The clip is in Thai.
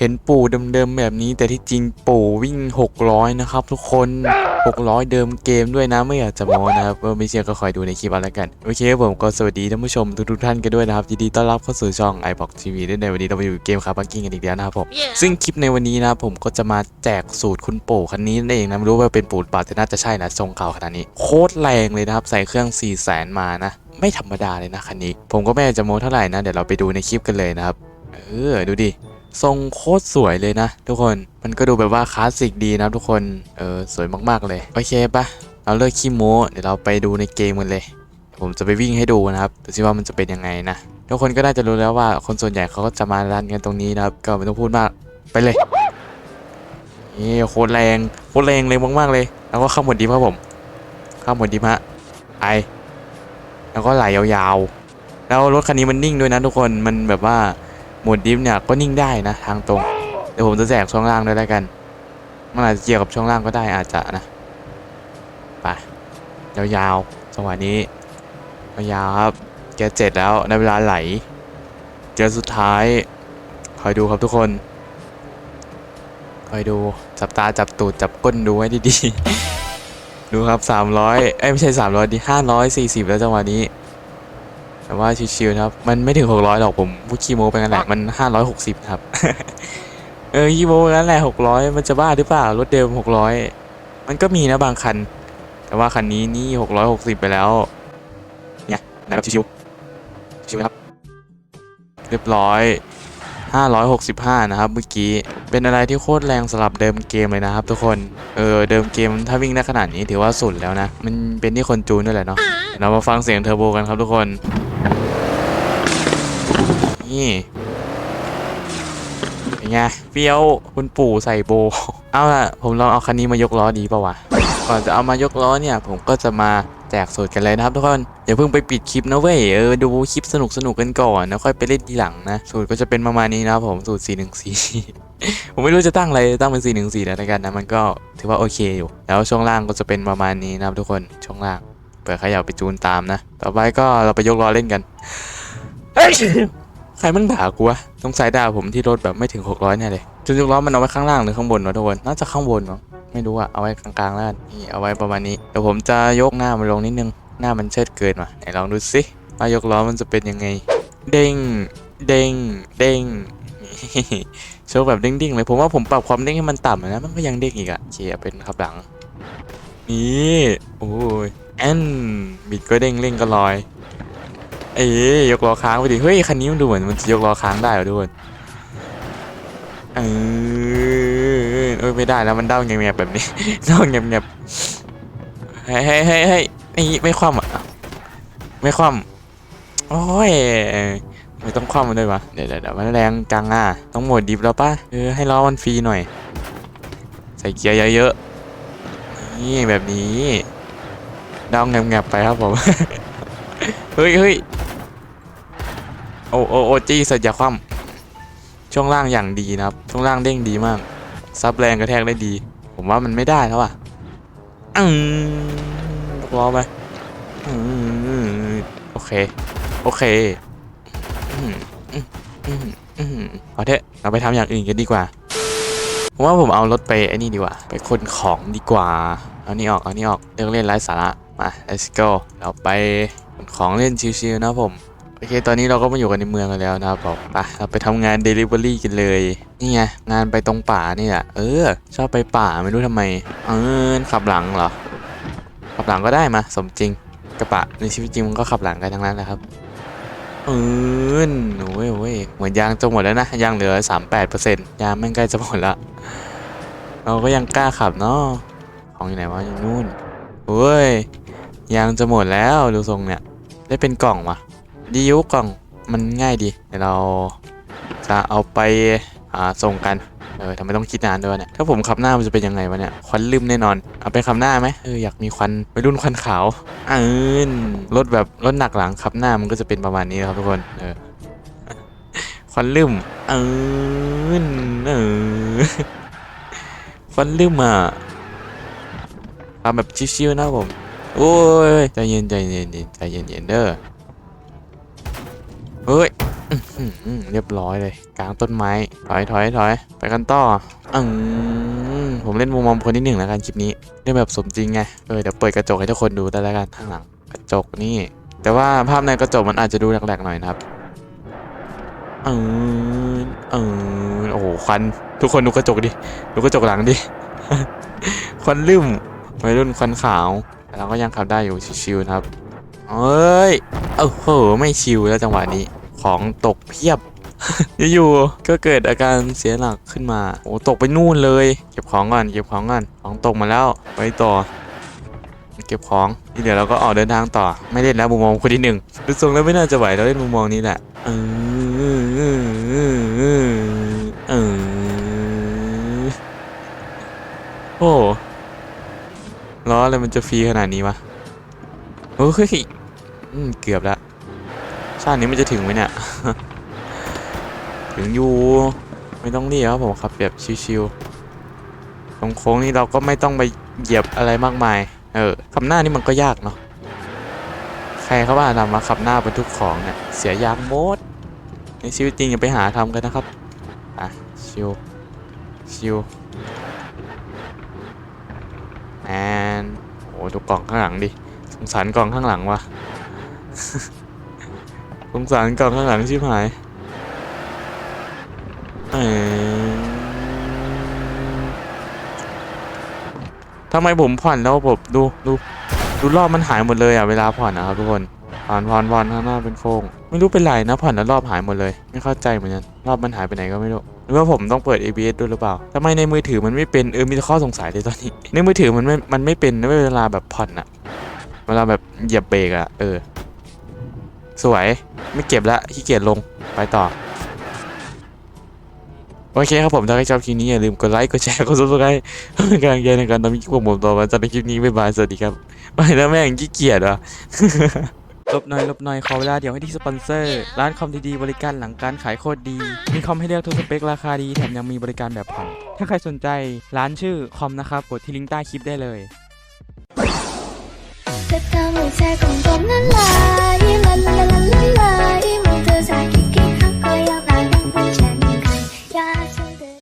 เห็นปู่เดิมๆแบบนี้ แต่ที่จริงปู่วิ่ง 600 นะครับ ทุกคน 600 เดิมเกมด้วยนะไม่อยากจะโม้นะครับเออไม่เชื่อก็คอยดูในคลิปเอาละกันโอเคผมก็สวัสดีท่านผู้ชมทุกๆท่านกันด้วยนะครับยินดีต้อนรับเข้าสู่ช่อง i b o x TV ด้วยในวันนี้เราไปอยู่เกมคาร์บังกิ้งกันอีกแล้วนะครับผมซึ่งคลิปในวันนี้นะครับผมก็จะมาแจกสูตรคุณปู่คันนี้นั่นเองนะไม่รู้ว่าเป็นปู่หรือเปล่าแต่น่าจะใช่นะทรงเก่าขนาดนี้โคตรแรงเลยนะครับใส่เครื่อง 4 0 0แสนมานะไม่ธรรมดาเลยนะคันนี้ ผมก็ไม่อยากจะโม้เท่าไหร่นะ เดี๋ยวเราไปดูในคลิปกันเลยนะครับ เออ ดูดิ ทรงโคตรสวยเลยนะ ทุกคนมันก็ดูแบบว่าคลาสสิกดีนะทุกคนเออสวยมากๆเลย โอเคปะเราเลิกขี้โม้เดี๋ยวเราไปดูในเกมกันเลยผมจะไปวิ่งให้ดูนะครับดูสิว่ามันจะเป็นยังไงนะทุกคนก็น่าจะรู้แล้วว่าคนส่วนใหญ่เขาก็จะมารันกันตรงนี้นะครับ ก็ไม่ต้องพูดมากไปเลยนี่โคตรแรงโคตรแรงเลยมากๆเลย แล้วก็ข้ามหมดดิฟครับผม ข้ามหมดดิฟฮะไอแล้วก็ไหลยาวๆ แล้วรถคันนี้มันนิ่งด้วยนะทุกคนมันแบบว่า มดดิฟเนี่ยก็นิ่งได้นะทางตรงเดี๋ยวผมจะแจกช่องล่างด้วยแล้วกัน มันอาจจะเกี่ยวกับช่องล่างก็ได้อาจจะนะไปยาวๆจังหวะนี้ยาวครับแกเจ็ดแล้วในเวลาไหลเจอสุดท้ายคอยดูครับทุกคนคอยดูจับตาจับตูดจับก้นดูให้ดีๆดูครับ 300เอ้ยไม่ใช่ 300ดิ540 แล้วจังหวะนี้ แต่ว่าชิวๆนะครับ มันไม่ถึง 600 หรอกผมพูดขี้โมไปงั้นแหละ มัน 560 ครับ เออขี้โม้ไปงั้นแหละ 600 มันจะบ้าหรือเปล่า รถเดิม 600 มันก็มีนะบางคัน แต่ว่าคันนี้นี่ 660 ไปแล้ว เนี่ยนะครับชิวๆชิวครับ เรียบร้อย 565 นะครับ เมื่อกี้ เป็นอะไรที่โคตรแรงสำหรับเดิมเกมเลยนะครับ ทุกคน เออ เดิมเกมถ้าวิ่งได้ขนาดนี้ถือว่าสุดแล้วนะ มันเป็นที่คนจูนด้วยแหละเนาะเรามาฟังเสียงเทอร์โบกันครับทุกคน นี่เป็นไงเฟี้ยวคุณปู่ใส่โบ เอาล่ะ ผมลองเอาคันนี้มายกล้อดีป่าวะก่อนจะเอามายกล้อเนี่ย ผมก็จะมาแจกสูตรกันเลยนะครับทุกคนอย่าเพิ่งไปปิดคลิปนะเว้ยเออดูคลิปสนุกสนุกกันก่อนแล้วค่อยไปเล่นทีหลังนะสูตรก็จะเป็นประมาณนี้นะครับผมสูตร 414 ผมไม่รู้จะตั้งอะไรตั้งเป็น 414แล้วกันนะมันก็ถือว่าโอเคอยู่ แล้วช่วงล่างก็จะเป็นประมาณนี้นะครับทุกคนช่วงล่างเผื่อใครอยากไปจูนตามนะ ต่อไปก็เราไปยกล้อเล่นกัน ใครมันด่ากูวะสงสัยด่าผมที่รถแบบไม่ถึง 600แน่เลยจุดยกล้อมันเอาไว้ข้างล่างหรือข้างบนวะทุกคนน่าจะข้างบนเนาะไม่รู้อะเอาไว้กลางๆแล้วนี่เอาไว้ประมาณนี้เดี๋ยวผมจะยกหน้ามันลงนิดนึงหน้ามันเชิดเกินว่ะไหนลองดูสิว่ายกล้อมันจะเป็นยังไง เด้งเด้งเด้งโชว์แบบเด้งๆเลยผมว่าผมปรับความเด้งให้มันต่ำนะมันก็ยังเด้งอีกอะเชียเป็นขับหลังนี่โอ้ยแอนบิดก็เด้งเร่งก็ลอย เอ้ยยกล้อค้างไปดิเฮ้ยคันนี้มันดูเหมือนมันจะยกล้อค้างได้เหรอทุกคนเออเอ้ยไม่ได้แล้วมันเด้าเงียบๆแบบนี้เด้าเงียบๆเฮ้ยเฮ้ยเฮ้ยเฮ้ยไม่คว่ำอะไม่คว่ำโอ้ยไม่ต้องคว่ำมันด้วยวะเดี๋ยวเดี๋ยวมันแรงจังอะต้องหมดดิฟแล้วป่ะเออให้ล้อมันฟรีหน่อย ใส่เกียร์เยอะๆนี่แบบนี้เด้าเงียบๆไปครับผม เฮ้ยเฮ้ย โอโอโอจี้สัญญาคว่ำช่วงล่างอย่างดีนะครับ ช่วงล่างเด้งดีมาก ซับแรงกระแทกได้ดี ผมว่ามันไม่ได้แล้วอะอืมรอไปอืมโอเค โอเคอืมอืมอืมอืมเอาเถอะเราไปทำอย่างอื่นกันดีกว่าผมว่าผมเอารถไปไอ้นี่ดีกว่า ไปขนของดีกว่า เอานี่ออก เอานี่ออกเลิกเล่นไร้สาระ มา let's go เราไปขนของเล่นชิวๆนะผม โอเค ตอนนี้เราก็มาอยู่กันในเมืองกันแล้วนะครับผมไปเราไปทำงาน Delivery กันเลย นี่ไง งานไปตรงป่านี่แหละเออ ชอบไปป่าไม่รู้ทำไม เออ ขับหลังเหรอ ขับหลังก็ได้มา สมจริง กระบะในชีวิตจริงมันก็ขับหลังกันทั้งนั้นแหละครับ เออโอ้ยโอ้ยเหมือนยางจะหมดแล้วนะ ยางเหลือ 38%ยางแม่งใกล้จะหมดละ เราก็ยังกล้าขับเนาะ ของอยู่ไหนวะอยู่นู่นเฮ้ย ยางจะหมดแล้วดูทรงเนี่ย ได้เป็นกล่องวะ ดียุกล่องมันง่ายดี เดี๋ยวเราจะเอาไปาส่งกัน เออทำไมต้องคิดนานด้วยเนี่ย ถ้าผมขับหน้ามันจะเป็นยังไงวะเนี่ย ควันลืมแน่นอน เอาไปขับหน้าไหมเอออยากมีควันไปรุ่นควันขาวอ่นรถแบบรถหนักหลังขับหน้ามันก็จะเป็นประมาณนี้ครับทุกคน เออ ควันลืมเออเออ ควันลืมอะทำแบบชิวๆนะผม โอ้ยใจเย็นใจเย็นใจเย็นใจเย็นเด้อ เฮ้ยเรียบร้อยเลย กลางต้นไม้ ถอยถอยถอยไปกันต่ออืมผมเล่นมุมมองคนที่หนึ่งแล้วกันคลิปนี้เล่นแบบสมจริงไงเออเดี๋ยวเปิดกระจกให้ทุกคนดูได้แล้วกันข้างหลังกระจกนี่ แต่ว่าภาพในกระจกมันอาจจะดูแหลกๆหน่อยนะครับอืมอืมโอ้โหควันทุกคนดูกระจกดิดูกระจกหลังดิควันลืมวัยรุ่นควันขาวแต่เราก็ยังขับได้อยู่ชิวๆนะครับเอ้ยโอ้โหไม่ชิวแล้วจังหวะนี้ ของตกเพียบ อยู่ๆก็เกิดอาการเสียหลักขึ้นมา โอ้ตกไปนู่นเลย เก็บของก่อนเก็บของก่อนของตกมาแล้วไปต่อ เก็บของที่เดี๋ยวเราก็ออกเดินทางต่อ ไม่เล่นแล้วมุมมองคนที่หนึ่งดูทรงแล้วไม่น่าจะไหวเราเล่นมุมมองนี้แหละเออเออโอ้ล้ออะไรมันจะฟรีขนาดนี้วะโอ้ยอืมเกือบแล้ว ชาตินี้มันจะถึงไหมเนี่ย ถึงอยู่ ไม่ต้องรีบครับผมขับแบบชิวๆตรงโค้งนี้เราก็ไม่ต้องไปเหยียบอะไรมากมาย เออขับหน้านี่มันก็ยากเนาะ ใครเขาว่าทำมาขับหน้าบรรทุกของเนี่ย เสียยางโมด ในชีวิตจริงอย่าไปหาทำกันนะครับ อะ ชิว ชิวแอนโอ้ดูกล่องข้างหลังดิ สงสารกล่องข้างหลังวะ สงสารกล่องข้างหลังชิบหายทำไมผมผ่อนแล้วผมดูดูดูรอบมันหายหมดเลยอะเวลาผ่อนนะครับทุกคนผ่อนผ่อนผ่อนข้างหน้าเป็นโค้งไม่รู้เป็นไรนะผ่อนแล้วรอบหายหมดเลย ไม่เข้าใจเหมือนกันรอบมันหายไปไหนก็ไม่รู้หรือว่าผมต้องเปิด ABS ด้วยหรือเปล่าทำไมในมือถือมันไม่เป็นเออมีข้อสงสัยเลยตอนนี้ในมือถือมันไม่มันไม่เป็นในเวลาแบบผ่อนอะเวลาแบบเหยียบเบรกอะเออ สวยไม่เก็บละขี้เกียจลงไปต่อ โอเคครับผมถ้าใครชอบคลิปนี้อย่าลืมกดไลค์กดแชร์กดซับสไครต์เป็นกำลังใจในการทำคลิปของผมต่อไปจากในคลิปนี้บ๊ายบายสวัสดีครับไปแล้วแม่งขี้เกียจวะลบหน่อยลบหน่อยขอเวลาเดี๋ยวให้ที่สปอนเซอร์ ร้านคอมดีๆบริการหลังการขายโคตรดี มีคอมให้เลือกทุกสเปคราคาดีแถมยังมีบริการแบบผ่อนถ้าใครสนใจร้านชื่อคอมนะครับกดที่ลิงก์ใต้คลิปได้เลย 셋다무새공돈난 라이 랄랄랄랄라이 모두 사귀긴 한 거야 나랑 본 재미